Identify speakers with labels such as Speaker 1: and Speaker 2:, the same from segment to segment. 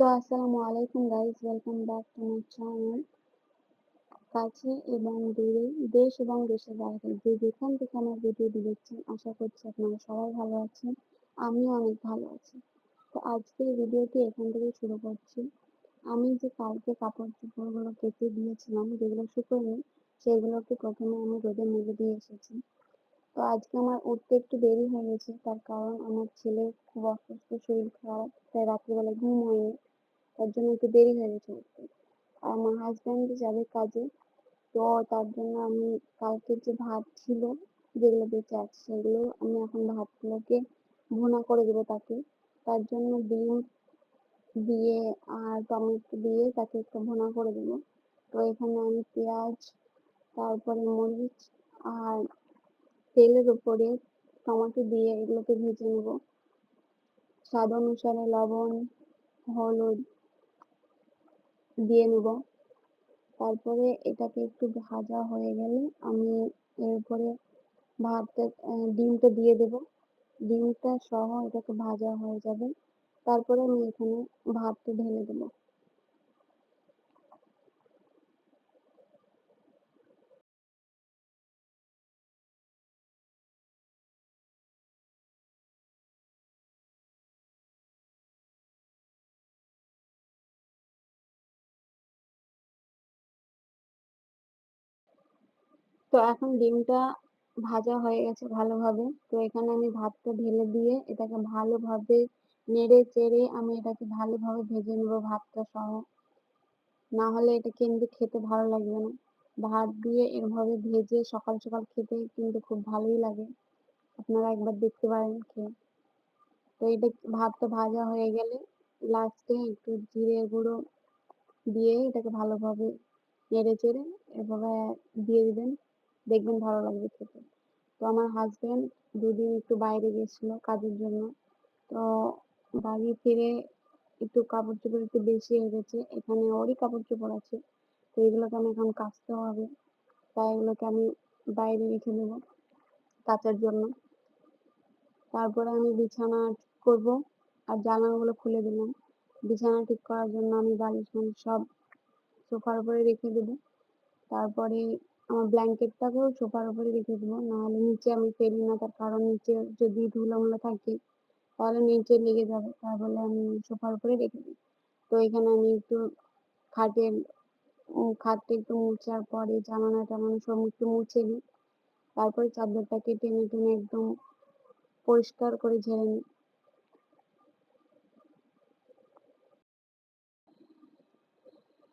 Speaker 1: So আসসালামু আলাইকুম guys welcome back to my channel কাছে এবং দূরে, দেশ এবং দেশের বাইরে যে যেখান থেকে আমার ভিডিওটি দেখছেন, আশা করছি আপনারা সবাই ভালো আছেন, আমিও অনেক ভালো আছি। তো আজকের ভিডিওটি এখান থেকে শুরু করছি। আমি যে কালকে কাপড় চোপড়গুলো কেটে দিয়েছিলাম, যেগুলো শুকোয়নি, সেগুলোকে প্রথমে আমি রোদে মেলে দিয়ে এসেছি। তো আজকে আমার উঠতে একটু দেরি হয়ে গেছে, তার কারণ আমার ছেলের খুব অসুস্থ, শরীর খারাপ, তাই রাত্রিবেলা ঘুম হয়নি। তার জন্য একটু দেরি হয়ে গেছে আর আমার হাজব্যান্ড যাবে কাজে, তো তার জন্য আমি কালকে যে ভাত ছিল, যেগুলো বেঁচে আছে সেগুলো আমি এখন ভাতগুলোকে ভুনা করে দেবো তাকে। তার জন্য ডিম দিয়ে আর টমেটো দিয়ে তাকে একটু ভুনা করে দেবো। তো এখানে আমি পেঁয়াজ, তারপরে মরিচ আর তেলের উপরে টমেটো দিয়ে এগুলোকে ভেজে নেব। স্বাদ অনুসারে লবণ, হলুদ দিয়ে নেব। তারপরে এটাকে একটু ভাজা হয়ে গেলে আমি এর উপরে ভাতটা ডিমটা দিয়ে দেব। ডিমটা সহ এটাকে ভাজা হয়ে যাবে। তারপরে আমি এখানে ভাতটা ঢেলে দেবো। তো এখন ডিমটা ভাজা হয়ে গেছে ভালোভাবে। তো এখানে আমি ভাতটা ঢেলে দিয়ে এটাকে ভালোভাবে নেড়ে চেড়ে আমি এটাকে ভালোভাবে ভেজে নেব ভাতটা সহ। না হলে এটা কিন্তু খেতে ভালো লাগবে না। ভাত দিয়ে এভাবে ভেজে সকাল সকাল খেতে কিন্তু খুব ভালোই লাগে। আপনারা একবার দেখতে পারেন খেয়ে। তো এটা ভাতটা ভাজা হয়ে গেলে লাস্টে একটু জিরে গুঁড়ো দিয়ে এটাকে ভালোভাবে নেড়ে চেড়ে এভাবে দিয়ে দিবেন। দেখবেন ভালো লাগবে খেতে। তো আমার হাজব্যান্ড দুদিন একটু বাইরে গেছিল কাজের জন্য। তো বাড়ি ফিরে একটু কাপড় চোপড় একটু বেশি হয়ে গেছে। এখানে ওরই কাপড় চোপড় আছে। তো এগুলোকে আমি এখন কাচতে হবে। তাই এগুলোকে আমি বাইরে রেখে দেবো কাচার জন্য। তারপরে আমি বিছানা করব আর জানালাগুলো খুলে দিলাম। বিছানা ঠিক করার জন্য আমি বালিশ সব সোফার উপরে রেখে দেবো। তারপরে আমার ব্ল্যাঙ্কেটটাকেও সোফার উপরে রেখে দেবো। নাহলে নিচে আমি ফেলি না, তার কারণ নিচে যদি ধুলো ধুলোমুলো থাকে, তাহলে নিচে লেগে যাবে, তার বলে আমি সোফার উপরে রেখে দিই। তো এখানে আমি একটু খাটের খাটটা একটু মুছার পরে জানালা টানানো সব একটু মুছে নিই তারপরে চাদরটাকে টেনে টেনে একদম পরিষ্কার করে ঝেড়ে নিই।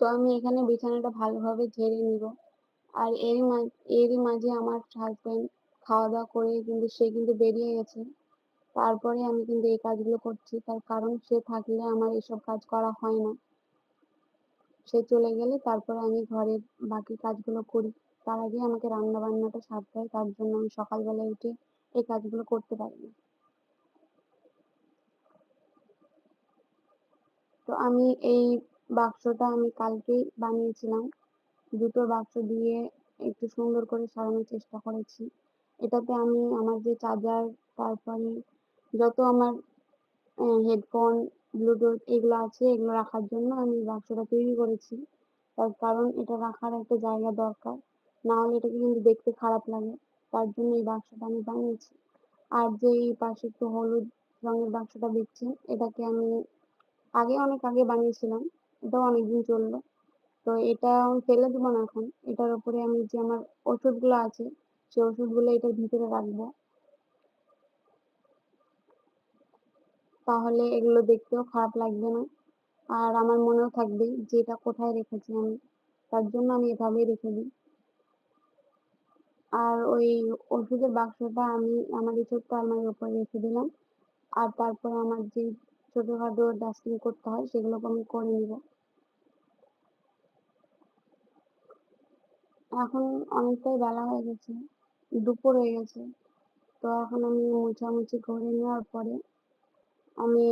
Speaker 1: তো আমি এখানে বিছানাটা ভালোভাবে ঝেড়ে নিব। আর এরই এরই মাঝে আমার হাজব্যান্ড খাওয়া দাওয়া করে কিন্তু সে কিন্তু বেরিয়ে গেছে। তারপরে আমি কিন্তু এই কাজগুলো করছি। তার কারণ সে থাকলে আমার এসব কাজ করা হয় না। সে চলে গেলে তারপরে আমি ঘরের বাকি কাজগুলো করি। তার আগে আমাকে রান্না বান্নাটা সারতে হয়। তার জন্য আমি সকালবেলায় উঠে এই কাজগুলো করতে পারি না। তো আমি এই বাক্সটা আমি কালকেই বানিয়েছিলাম। দুটো বাক্স দিয়ে একটু সুন্দর করে সাজানোর চেষ্টা করেছি। এটাতে আমি আমার যে চার্জার তারপরে যত আমার হেডফোন ব্লুটুথ এগুলো আছে, এগুলো রাখার জন্য আমি বাক্সটা তৈরি করেছি। তার কারণ এটা রাখার একটা জায়গা দরকার, না হলে এটাকে কিন্তু দেখতে খারাপ লাগে। তার জন্য এই বাক্সটা আমি বানিয়েছি। আর যে এই পাশে একটু হলুদ রঙের বাক্সটা দেখছেন, এটাকে আমি আগে অনেক আগে বানিয়েছিলাম, এটাও অনেকদিন চলল। তো এটা আমি ফেলে দেবো না এখন। এটার উপরে আমি যে আমার ওষুধগুলো আছে সেই ওষুধগুলো এটার ভিতরে রাখব। তাহলে এগুলো দেখতেও খারাপ লাগবে না। আর আমার মনেও থাকবে যে এটা কোথায় রেখেছি আমি। তার জন্য আমি এভাবেই রেখে দিই। আর ওই ওষুধের বাক্সটা আমি আমার এই ছোট্ট আলমারির উপরে রেখে দিলাম। আর তারপরে আমার যে ছোটোখাটো ডাস্টবিন করতে হয়, সেগুলোকে আমি করে নিব। এখন অনেকটাই বেলা হয়ে গেছে, দুপুর হয়ে গেছে। তো এখন আমি মোছামুছি করে নেওয়ার পরে আমি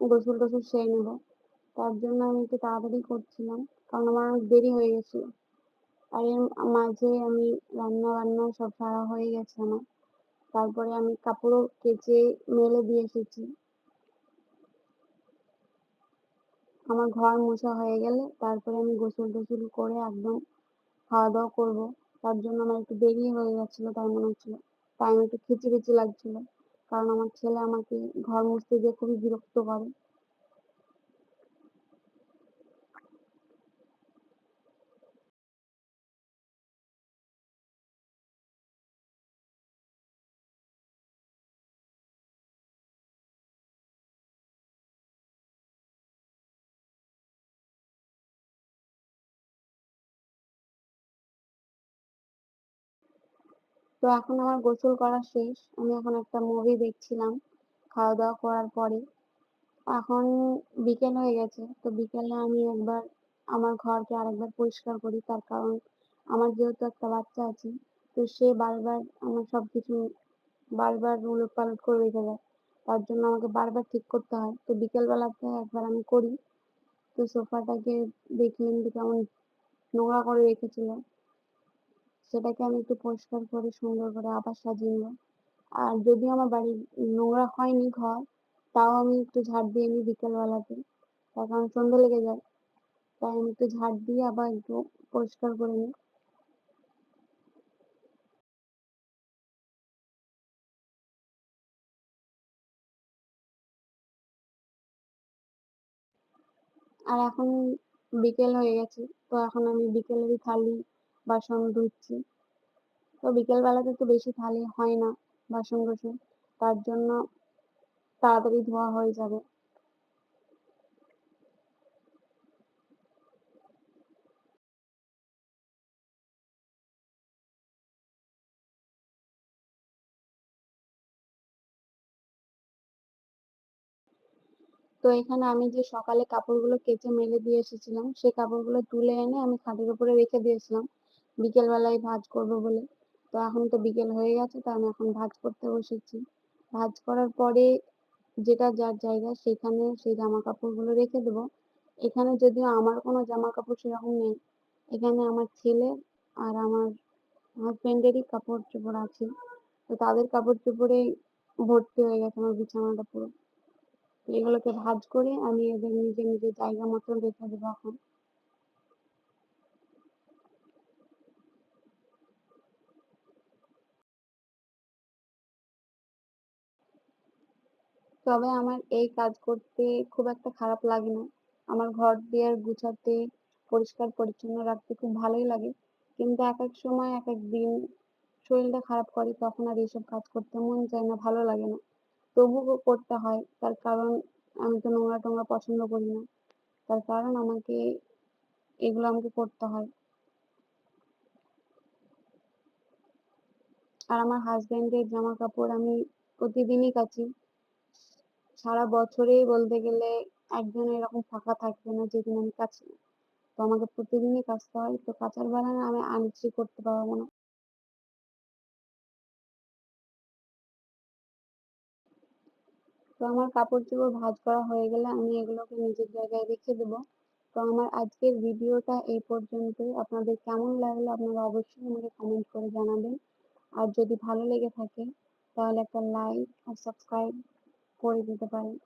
Speaker 1: গোসল টোসল সেরে নেব। তার জন্য আমি একটু তাড়াতাড়ি করছিলাম, কারণ আমার অনেক দেরি হয়ে গেছিল। আর এর মাঝে আমি রান্না বান্না সব সারা হয়ে গেছে আমার। তারপরে আমি কাপড়ও কেচে মেলে দিয়ে এসেছি। আমার ঘর মোছা হয়ে গেলে তারপরে আমি গোসল টোসল করে একদম খাওয়া দাওয়া করব। তার জন্য আমার একটু দেরি হয়ে যাচ্ছিল, তাই মনে হচ্ছিল তাই আমার একটু খিচি লাগছিল। কারণ আমার ছেলে আমাকে ঘর মুছতে গিয়ে খুবই বিরক্ত করে। তো এখন আমার গোসল করা শেষ। আমি এখন একটা মুভি দেখছিলাম খাওয়া দাওয়া করার পরে। এখন বিকেল হয়ে গেছে, তো বিকেলে আমি একবার আমার ঘরকে আরেকবার পরিষ্কার করি। তার কারণ আমার যেহেতু একটা বাচ্চা আছে, তো সে বারবার আমার সব কিছু বারবার উলট পালট করে রেখে যায় তার জন্য আমাকে বারবার ঠিক করতে হয়। তো বিকেলবেলাতে একবার আমি করি। তো সোফাটাকে দেখলেন যে কেমন নোংরা করে রেখেছিল। সেটাকে আমি একটু পরিষ্কার করে, সুন্দর করে আবার সাজিয়ে নেব আর যদি আমার বাড়ি নোংরা হয়নি ঘর, তাও আমি একটু ঝাড় দিয়ে নিই বিকেলবেলাতে। তার কারণ সন্ধ্যে লেগে যায়। তাই আমি একটু ঝাড় দিয়ে আবার একটু পরিষ্কার করে নিই। আর এখন বিকেল হয়ে গেছে, তো এখন আমি বিকেলেরই থালি বাসন ধুচ্ছি। তো বিকেল বেলাতে তো বেশি থালি হয় না বাসন কোসন তার জন্য তাড়াতাড়ি ধোয়া হয়ে যাবে। তো এখানে আমি যে সকালে কাপড়গুলো কেচে মেলে দিয়ে এসেছিলাম সেই কাপড়গুলো তুলে এনে আমি খাটের উপরে রেখে দিয়েছিলাম। বিকেলবেলায় ভাঁজ করব বলে। তো এখন তো বিকেল হয়ে গেছে, তো আমি এখন ভাঁজ করতে বসেছি। ভাঁজ করার পরে যেটা যার জায়গা, সেখানে সেই জামা কাপড়গুলো রেখে দেবো। এখানে যদিও আমার কোনো জামা কাপড় সেরকম নেই, এখানে আমার ছেলে আর আমার হাজব্যান্ডেরই কাপড় চোপড় আছে। তো তাদের কাপড় চোপড়েই ভর্তি হয়ে গেছে আমার বিছানাটা পুরো। এগুলোকে ভাঁজ করে আমি এদের নিজের নিজের জায়গা মতন রেখে দেবো এখন। তবে আমার এই কাজ করতে খুব একটা খারাপ লাগে না। আমার ঘর দিয়ে গুছাতে, পরিষ্কার পরিচ্ছন্ন রাখতে খুব ভালোই লাগে। কিন্তু এক এক সময়, এক এক দিন শরীরটা খারাপ করে, তখন আর এইসব কাজ করতে মন চায় না, ভালো লাগে না। তবুও করতে হয়। তার কারণ, আমি তো নোংরা টোংরা পছন্দ করি না। তার কারণ আমাকে এগুলো আমাকে করতে হয়। আর আমার হাজব্যান্ডের জামা কাপড় আমি প্রতিদিনই কাচি। সারা বছরেই বলতে গেলে একদিন এরকম ফাঁকা থাকবে না, যেদিন আমি না তো আমাকে প্রতিদিনই কাচতে হয়। তো কাচার বেলা না আমি আনইচি করতে পারব না। তো আমার কাপড় চোপড় ভাঁজ করা হয়ে গেলে আমি এগুলোকে নিজের জায়গায় রেখে দেবো। তো আমার আজকের ভিডিওটা এই পর্যন্তই। আপনাদের কেমন লাগল আপনারা অবশ্যই আমাকে কমেন্ট করে জানাবেন। আর যদি ভালো লেগে থাকে, তাহলে একটা লাইক আর সাবস্ক্রাইব করে দিতে পারেন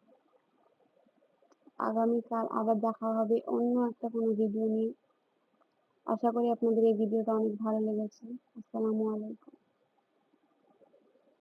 Speaker 1: আগামীকাল আবার দেখা হবে অন্য একটা কোনো ভিডিও নিয়ে। আশা করি আপনাদের এই ভিডিওটা অনেক ভালো লেগেছে। আসসালামু আলাইকুম।